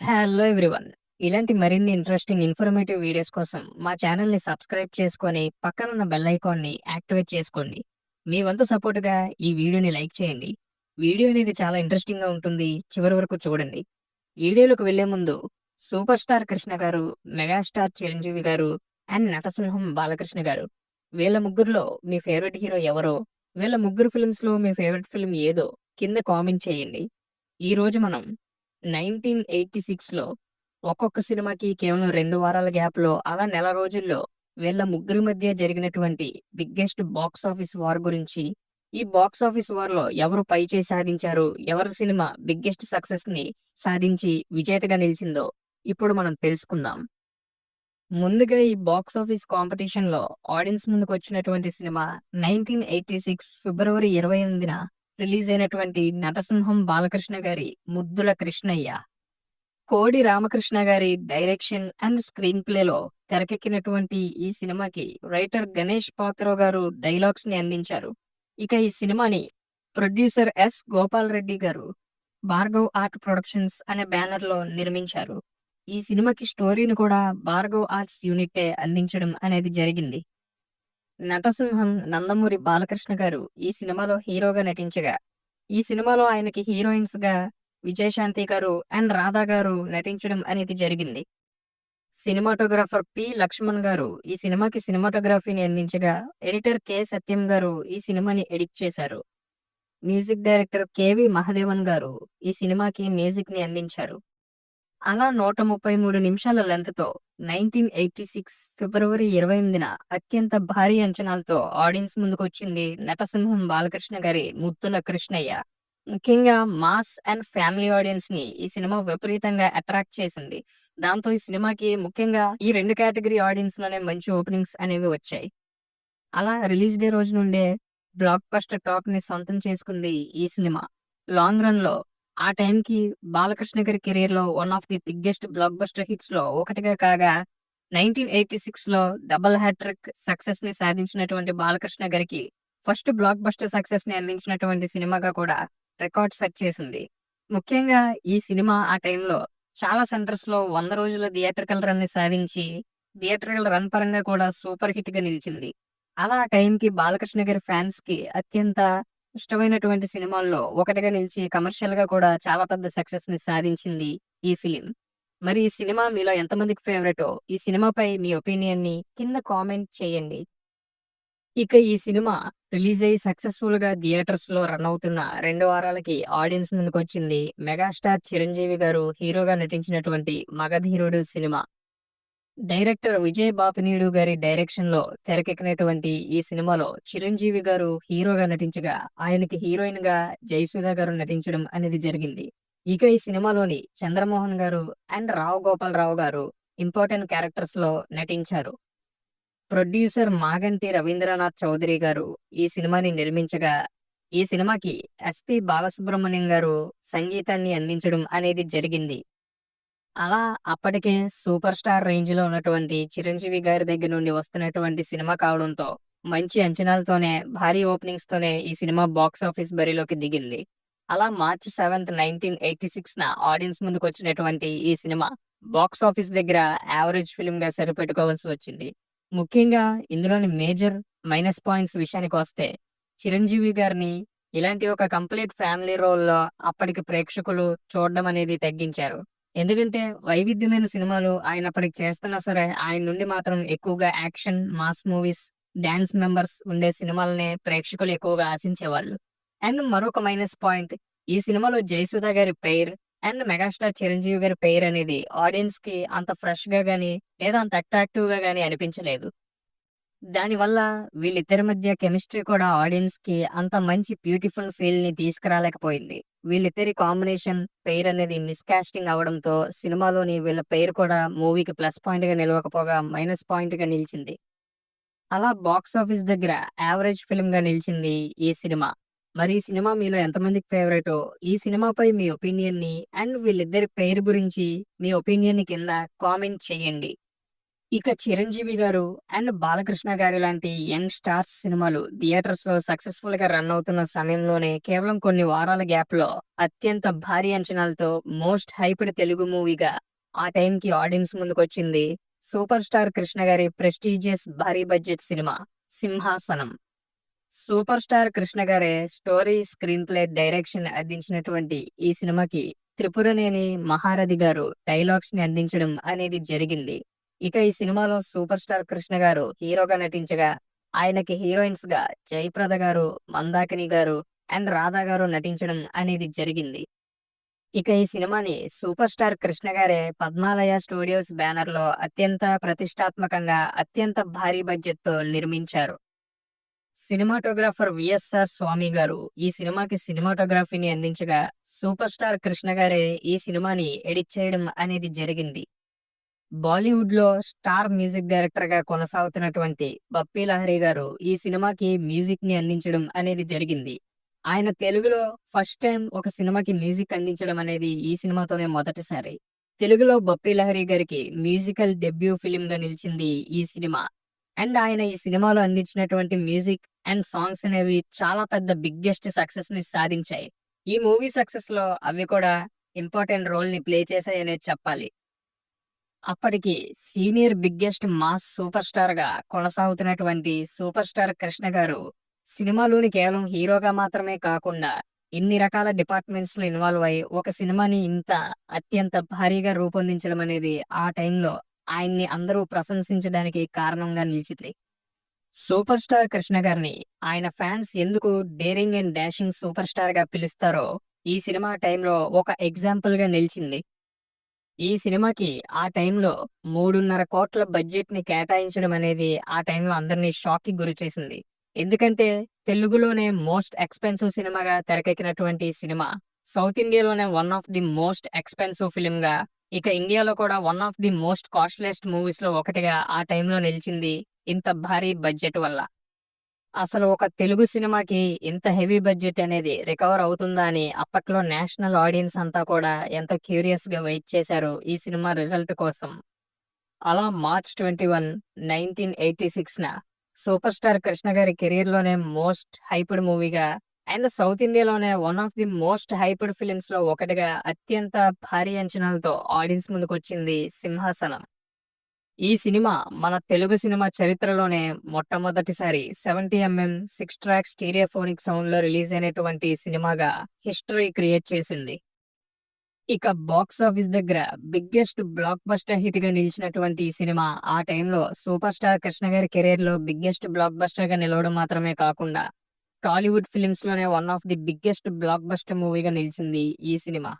Hello everyone. ఇలాంటి మరిన్ని interesting informative videos కోసం మా ఛానెల్‌ని సబ్స్క్రైబ్ చేసుకొని పక్కనున్న బెల్ ఐకాన్‌ని యాక్టివేట్ చేసుకోండి. మీ వంతు సపోర్ట్‌గా ఈ వీడియోని లైక్ చేయండి. వీడియో అనేది చాలా ఇంట్రెస్టింగ్‌గా ఉంటుంది. చివరి వరకు చూడండి. వీడియోలోకి వెళ్ళే ముందు సూపర్ స్టార్ కృష్ణ గారు, మెగాస్టార్ చిరంజీవి గారు అండ్ నటసింహం బాలకృష్ణ గారు వీళ్ళ ముగ్గురిలో మీ ఫేవరెట్ హీరో ఎవరో, వీళ్ళ ముగ్గురు ఫిల్మ్స్‌లో మీ ఫేవరెట్ ఫిల్మ్ ఏదో కింద కామెంట్ చేయండి. ఈరోజు మనం 1986లో ఒక్కొక్క సినిమాకి కేవలం రెండు వారాల గ్యాప్‌లో అలా నెల రోజుల్లో వీళ్ళ ముగ్గురి మధ్య జరిగినటువంటి బిగ్గెస్ట్ బాక్స్ ఆఫీస్ వార్ గురించి, ఈ బాక్స్ ఆఫీస్ వార్‌లో ఎవరు పైచే సాధించారు, ఎవరి సినిమా బిగ్గెస్ట్ సక్సెస్‌ని సాధించి విజేతగా నిలిచిందో ఇప్పుడు మనం తెలుసుకుందాం. ముందుగా ఈ బాక్స్ ఆఫీస్ కాంపిటీషన్‌లో ఆడియన్స్ ముందుకు వచ్చినటువంటి సినిమా 1986 ఫిబ్రవరి 28న రిలీజ్ అయినటువంటి నటసింహం బాలకృష్ణ గారి 'ముద్దుల కృష్ణయ్య'. కోడి రామకృష్ణ గారి డైరెక్షన్ అండ్ స్క్రీన్ ప్లేలో తెరకెక్కినటువంటి ఈ సినిమాకి రైటర్ గణేష్ పాత్రో గారు డైలాగ్స్ని అందించారు. ఇక ఈ సినిమాని ప్రొడ్యూసర్ ఎస్. గోపాల్ రెడ్డి గారు భార్గవ్ ఆర్ట్ ప్రొడక్షన్స్ అనే బ్యానర్లో నిర్మించారు. ఈ సినిమాకి స్టోరీని కూడా భార్గవ్ ఆర్ట్స్ యూనిటే అందించడం అనేది జరిగింది. నటసింహం నందమూరి బాలకృష్ణ గారు ఈ సినిమాలో హీరోగా నటించగా, ఈ సినిమాలో ఆయనకి హీరోయిన్స్గా విజయశాంతి గారు అండ్ రాధా గారు నటించడం అనేది జరిగింది. Cinematographer P. లక్ష్మణ్ గారు ఈ సినిమాకి సినిమాటోగ్రఫీని అందించగా, ఎడిటర్ కె. సత్యం గారు ఈ సినిమాని ఎడిట్ చేశారు. Music director కె.వి. మహదేవన్ గారు ఈ సినిమాకి మ్యూజిక్ని అందించారు. అలా 133 నిమిషాల లెంత్తో నైన్టీన్ ఎయిటీ సిక్స్ ఫిబ్రవరి 28న అత్యంత భారీ అంచనాలతో ఆడియన్స్ ముందుకు వచ్చింది నటసింహం బాలకృష్ణ గారి ముత్తుల కృష్ణయ్య'. ముఖ్యంగా మాస్ అండ్ ఫ్యామిలీ ఆడియన్స్ని ఈ సినిమా విపరీతంగా అట్రాక్ట్ చేసింది. దాంతో ఈ సినిమాకి ముఖ్యంగా ఈ 2 కేటగరీ ఆడియన్స్‌లోనే మంచి ఓపెనింగ్స్ అనేవి వచ్చాయి. అలా రిలీజ్ డే రోజు నుండే బ్లాక్ బస్టర్ టాక్‌ని సొంతం చేసుకుంది ఈ సినిమా. లాంగ్ రన్లో ఆ టైంకి బాలకృష్ణ గారి లో one of the biggest blockbuster హిట్స్లో ఒకటిగా కాగా 1986లో డబుల్ హ్యాట్రిక్ సక్సెస్ని సాధించినటువంటి బాలకృష్ణ గారికి ఫస్ట్ బ్లాక్ బస్టర్ సక్సెస్ని అందించినటువంటి సినిమాగా కూడా రికార్డ్ సెట్ చేసింది. ముఖ్యంగా ఈ సినిమా ఆ టైంలో చాలా సెంటర్స్‌లో వంద రోజుల థియేట్రికల్ రన్‌ని సాధించి, థియేట్రికల్ రన్ పరంగా కూడా సూపర్ హిట్‌గా నిలిచింది. అలా ఆ టైంకి బాలకృష్ణ గారి ఫ్యాన్స్‌కి అత్యంత ఇష్టమైనటువంటి సినిమాల్లో ఒకటిగా నిలిచి కమర్షియల్‌గా కూడా చాలా పెద్ద సక్సెస్‌ని సాధించింది ఈ ఫిలిం మరి ఈ సినిమా మీలో ఎంతమందికి ఫేవరెటో ఈ సినిమాపై మీ ఒపీనియన్‌ని కింద కామెంట్ చేయండి. ఇక ఈ సినిమా రిలీజ్ అయ్యి సక్సెస్‌ఫుల్‌గా థియేటర్స్‌లో రన్ అవుతున్న 2 వారాలకి ఆడియన్స్ ముందుకొచ్చింది మెగాస్టార్ చిరంజీవి గారు హీరోగా నటించినటువంటి 'మగధీరుడు' సినిమా. డైరెక్టర్ విజయ్ బాపినీడు గారి డైరెక్షన్లో తెరకెక్కినటువంటి ఈ సినిమాలో చిరంజీవి గారు హీరోగా నటించగా, ఆయనకి హీరోయిన్గా జయసుధ గారు నటించడం అనేది జరిగింది. ఇక ఈ సినిమాలోని చంద్రమోహన్ గారు అండ్ రావు గోపాలరావు గారు ఇంపార్టెంట్ క్యారెక్టర్స్లో నటించారు. ప్రొడ్యూసర్ మాగంటి రవీంద్రనాథ్ చౌదరి గారు ఈ సినిమాని నిర్మించగా, ఈ సినిమాకి ఎస్‌పి బాలసుబ్రహ్మణ్యం గారు సంగీతాన్ని అందించడం అనేది జరిగింది. అలా అప్పటికే సూపర్ స్టార్ రేంజ్‌లో ఉన్నటువంటి చిరంజీవి గారి దగ్గర నుండి వస్తున్నటువంటి సినిమా కావడంతో, మంచి అంచనాలతోనే, భారీ ఓపెనింగ్స్‌తోనే ఈ సినిమా బాక్స్ ఆఫీస్ బరిలోకి దిగింది. అలా మార్చ్ 7థ్ 1986న ఆడియన్స్ ముందుకొచ్చినటువంటి ఈ సినిమా బాక్స్ ఆఫీస్ దగ్గర యావరేజ్ ఫిల్మ్‌గా సరిపెట్టుకోవాల్సి వచ్చింది. ముఖ్యంగా ఇందులోని మేజర్ మైనస్ పాయింట్స్ విషయానికొస్తే, చిరంజీవి గారిని ఇలాంటి ఒక కంప్లీట్ ఫ్యామిలీ రోల్‌లో అప్పటికి ప్రేక్షకులు చూడడం అనేది తగ్గించారు. ఎందుకంటే వైవిధ్యమైన సినిమాలు ఆయన అప్పటికి చేస్తున్నా సరే, ఆయన నుండి మాత్రం ఎక్కువగా action, mass movies, dance numbers ఉండే సినిమాలనే ప్రేక్షకులు ఎక్కువగా ఆశించేవాళ్ళు. అండ్ మరొక మైనస్ పాయింట్ ఈ సినిమాలో జయసుధ గారి పేరు అండ్ మెగాస్టార్ చిరంజీవి గారి పేరు అనేది ఆడియన్స్కి అంత ఫ్రెష్గా గానీ లేదా అంత అట్రాక్టివ్గా గానీ అనిపించలేదు. దానివల్ల వీళ్ళిద్దరి మధ్య కెమిస్ట్రీ కూడా ఆడియన్స్కి అంత మంచి బ్యూటిఫుల్ ఫీల్ని తీసుకురాలేకపోయింది. వీళ్ళిద్దరి కాంబినేషన్ పేరు అనేది మిస్‌కాస్టింగ్ అవడంతో సినిమాలోని వీళ్ళ పేరు కూడా మూవీకి ప్లస్ పాయింట్‌గా నిలవకపోగా మైనస్ పాయింట్‌గా నిలిచింది. అలా బాక్స్ ఆఫీస్ దగ్గర యావరేజ్ ఫిల్మ్‌గా నిలిచింది ఈ సినిమా. మరి ఈ సినిమా మీలో ఎంతమందికి ఫేవరెటో ఈ సినిమాపై మీ ఒపీనియన్‌ని అండ్ వీళ్ళిద్దరి పేరు గురించి మీ ఒపీనియన్‌ని కింద కామెంట్ చేయండి. ఇక 'చిరంజీవి' గారు అండ్ 'బాలకృష్ణ' గారు లాంటి యంగ్ స్టార్స్ సినిమాలు థియేటర్స్‌లో సక్సెస్‌ఫుల్‌గా రన్ అవుతున్న సమయంలోనే కేవలం కొన్ని వారాల గ్యాప్‌లో అత్యంత భారీ అంచనాలతో మోస్ట్ హైప్డ్ తెలుగు మూవీగా ఆ టైంకి ఆడియన్స్ ముందుకొచ్చింది సూపర్ స్టార్ కృష్ణ గారి ప్రెస్టీజియస్ భారీ బడ్జెట్ సినిమా 'సింహాసనం'. సూపర్ స్టార్ కృష్ణ గారే స్టోరీ, స్క్రీన్ ప్లే, డైరెక్షన్ అందించినటువంటి ఈ సినిమాకి త్రిపురనేని మహారథి గారు డైలాగ్స్ని అందించడం అనేది జరిగింది. ఇక ఈ సినిమాలో సూపర్ స్టార్ కృష్ణ గారు హీరోగా నటించగా, ఆయనకి హీరోయిన్స్గా జయప్రద గారు, మందాకిని గారు అండ్ రాధా గారు నటించడం అనేది జరిగింది. ఇక ఈ సినిమాని సూపర్ స్టార్ కృష్ణ గారే పద్మాలయ స్టూడియోస్ బ్యానర్లో అత్యంత ప్రతిష్టాత్మకంగా, అత్యంత భారీ బడ్జెట్తో నిర్మించారు. సినిమాటోగ్రాఫర్ విఎస్ఆర్ స్వామి గారు ఈ సినిమాకి సినిమాటోగ్రఫీని అందించగా, సూపర్ స్టార్ కృష్ణ గారే ఈ సినిమాని ఎడిట్ చేయడం అనేది జరిగింది. బాలీవుడ్లో స్టార్ మ్యూజిక్ డైరెక్టర్గా కొనసాగుతున్నటువంటి బప్పీ లహరి గారు ఈ సినిమాకి మ్యూజిక్ని అందించడం అనేది జరిగింది. ఆయన తెలుగులో ఫస్ట్ టైం ఒక సినిమాకి మ్యూజిక్ అందించడం అనేది ఈ సినిమాతోనే మొదటిసారి. తెలుగులో బప్పీ లహరి గారికి మ్యూజికల్ డెబ్యూ ఫిలిం గా నిలిచింది ఈ సినిమా. అండ్ ఆయన ఈ సినిమాలో అందించినటువంటి మ్యూజిక్ అండ్ సాంగ్స్ అనేవి చాలా పెద్ద బిగ్గెస్ట్ సక్సెస్ని సాధించాయి. ఈ మూవీ సక్సెస్లో అవి కూడా ఇంపార్టెంట్ రోల్ని ప్లే చేశాయనే చెప్పాలి. అప్పటికి సీనియర్ బిగ్గెస్ట్ మాస్ సూపర్ స్టార్‌గా కొనసాగుతున్నటువంటి సూపర్ స్టార్ కృష్ణ గారు సినిమాలోని కేవలం హీరోగా మాత్రమే కాకుండా ఇన్ని రకాల డిపార్ట్మెంట్స్‌లో ఇన్వాల్వ్ అయ్యి ఒక సినిమాని ఇంత అత్యంత భారీగా రూపొందించడం అనేది ఆ టైంలో ఆయన్ని అందరూ ప్రశంసించడానికి కారణంగా నిలిచింది. సూపర్ స్టార్ కృష్ణ గారిని ఆయన ఫ్యాన్స్ ఎందుకు డేరింగ్ అండ్ డాషింగ్ సూపర్ స్టార్‌గా పిలుస్తారో ఈ సినిమా టైంలో ఒక ఎగ్జాంపుల్‌గా నిలిచింది. ఈ సినిమాకి ఆ టైంలో మూడున్నర కోట్ల బడ్జెట్ని కేటాయించడం అనేది ఆ టైంలో అందరినీ షాక్కి గురి చేసింది ఎందుకంటే తెలుగులోనే మోస్ట్ ఎక్స్‌పెన్సివ్ సినిమాగా తెరకెక్కినటువంటి సినిమా సౌత్ ఇండియాలోనే one of the most expensive ఫిల్మ్‌గా, ఇక ఇండియాలో కూడా one of the most costliest మూవీస్‌లో ఒకటిగా ఆ టైంలో నిలిచింది ఇంత భారీ బడ్జెట్ వల్ల. అసలు ఒక తెలుగు సినిమాకి ఇంత హెవీ బడ్జెట్ అనేది రికవర్ అవుతుందా అని అప్పట్లో నేషనల్ ఆడియన్స్ అంతా కూడా ఎంతో క్యూరియస్‌గా వెయిట్ చేశారు ఈ సినిమా రిజల్ట్ కోసం. అలా మార్చ్ 21, 1986న సూపర్ స్టార్ కృష్ణ గారి కెరీర్లోనే మోస్ట్ హైప్డ్ మూవీగా అండ్ సౌత్ ఇండియాలోనే one of the most hyped ఫిలిమ్స్లో ఒకటిగా అత్యంత భారీ అంచనాలతో ఆడియన్స్ ముందుకొచ్చింది 'సింహాసనం'. ఈ సినిమా మన తెలుగు సినిమా చరిత్రలోనే మొట్టమొదటిసారి 70 ఎంఎం సిక్స్ ట్రాక్ స్టీరియోఫోనిక్ సౌండ్‌లో రిలీజ్ అయినటువంటి సినిమాగా హిస్టరీ క్రియేట్ చేసింది. ఇక బాక్స్ ఆఫీస్ దగ్గర బిగ్గెస్ట్ బ్లాక్ బస్టర్ హిట్గా నిలిచినటువంటి ఈ సినిమా ఆ టైంలో సూపర్ స్టార్ కృష్ణ గారి కెరీర్లో బిగ్గెస్ట్ బ్లాక్ బస్టర్గా నిలవడం మాత్రమే కాకుండా Tollywood ఫిల్మ్స్‌లోనే one of the biggest blockbuster మూవీగా నిలిచింది ఈ సినిమా.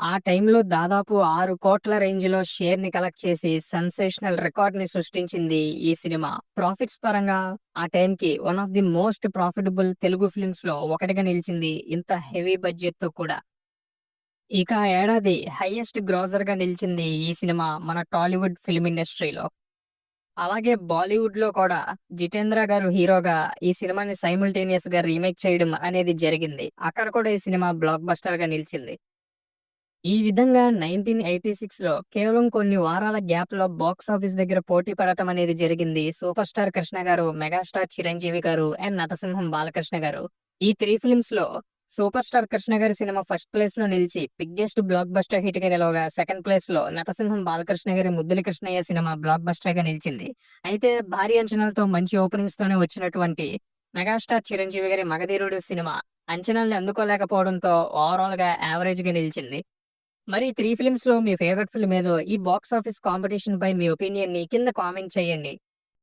ఆ టైంలో దాదాపు ఆరు కోట్ల రేంజ్‌లో షేర్‌ని కలెక్ట్ చేసి సెన్సేషనల్ రికార్డ్‌ని సృష్టించింది ఈ సినిమా. ప్రాఫిట్స్ పరంగా ఆ టైంకి one of the most profitable Telugu ఫిల్మ్స్‌లో ఒకటిగా నిలిచింది ఇంత హెవీ బడ్జెట్‌తో కూడా. ఇక ఏడాది హైయెస్ట్ గ్రాసర్‌గా నిలిచింది ఈ సినిమా మన టాలీవుడ్ ఫిల్మ్ ఇండస్ట్రీలో. అలాగే బాలీవుడ్‌లో కూడా 'జితేంద్ర' గారు హీరోగా ఈ సినిమాని సైమల్టేనియస్‌గా రీమేక్ చేయడం అనేది జరిగింది. అక్కడ కూడా ఈ సినిమా బ్లాక్ బస్టర్‌గా నిలిచింది. ఈ విధంగా 1986లో కేవలం కొన్ని వారాల గ్యాప్లో బాక్స్ ఆఫీస్ దగ్గర పోటీ పడటం అనేది జరిగింది సూపర్ స్టార్ కృష్ణ గారు, మెగాస్టార్ చిరంజీవి గారు అండ్ నటసింహం బాలకృష్ణ గారు. ఈ 3 ఫిల్మ్స్‌లో సూపర్ స్టార్ కృష్ణ గారి సినిమా ఫస్ట్ ప్లేస్‌లో నిలిచి బిగ్గెస్ట్ బ్లాక్ బస్టర్ హిట్‌గా నిలవగా సెకండ్ ప్లేస్లో నటసింహం బాలకృష్ణ గారి 'ముద్దుల కృష్ణయ్య' సినిమా బ్లాక్ బస్టర్‌గా నిలిచింది. అయితే భారీ అంచనాలతో మంచి ఓపెనింగ్స్ తోనే వచ్చినటువంటి మెగాస్టార్ చిరంజీవి గారి 'మగధీరుడు' సినిమా అంచనాల్ని అందుకోలేకపోవడంతో ఓవరాల్‌గా యావరేజ్‌గా నిలిచింది. మరి ఈ 3 ఫిల్మ్స్‌లో మీ ఫేవరెట్ ఫిల్మ్ ఏదో ఈ బాక్స్ ఆఫీస్ కాంపిటీషన్‌పై మీ ఒపీనియన్ని కింద కామెంట్ చేయండి.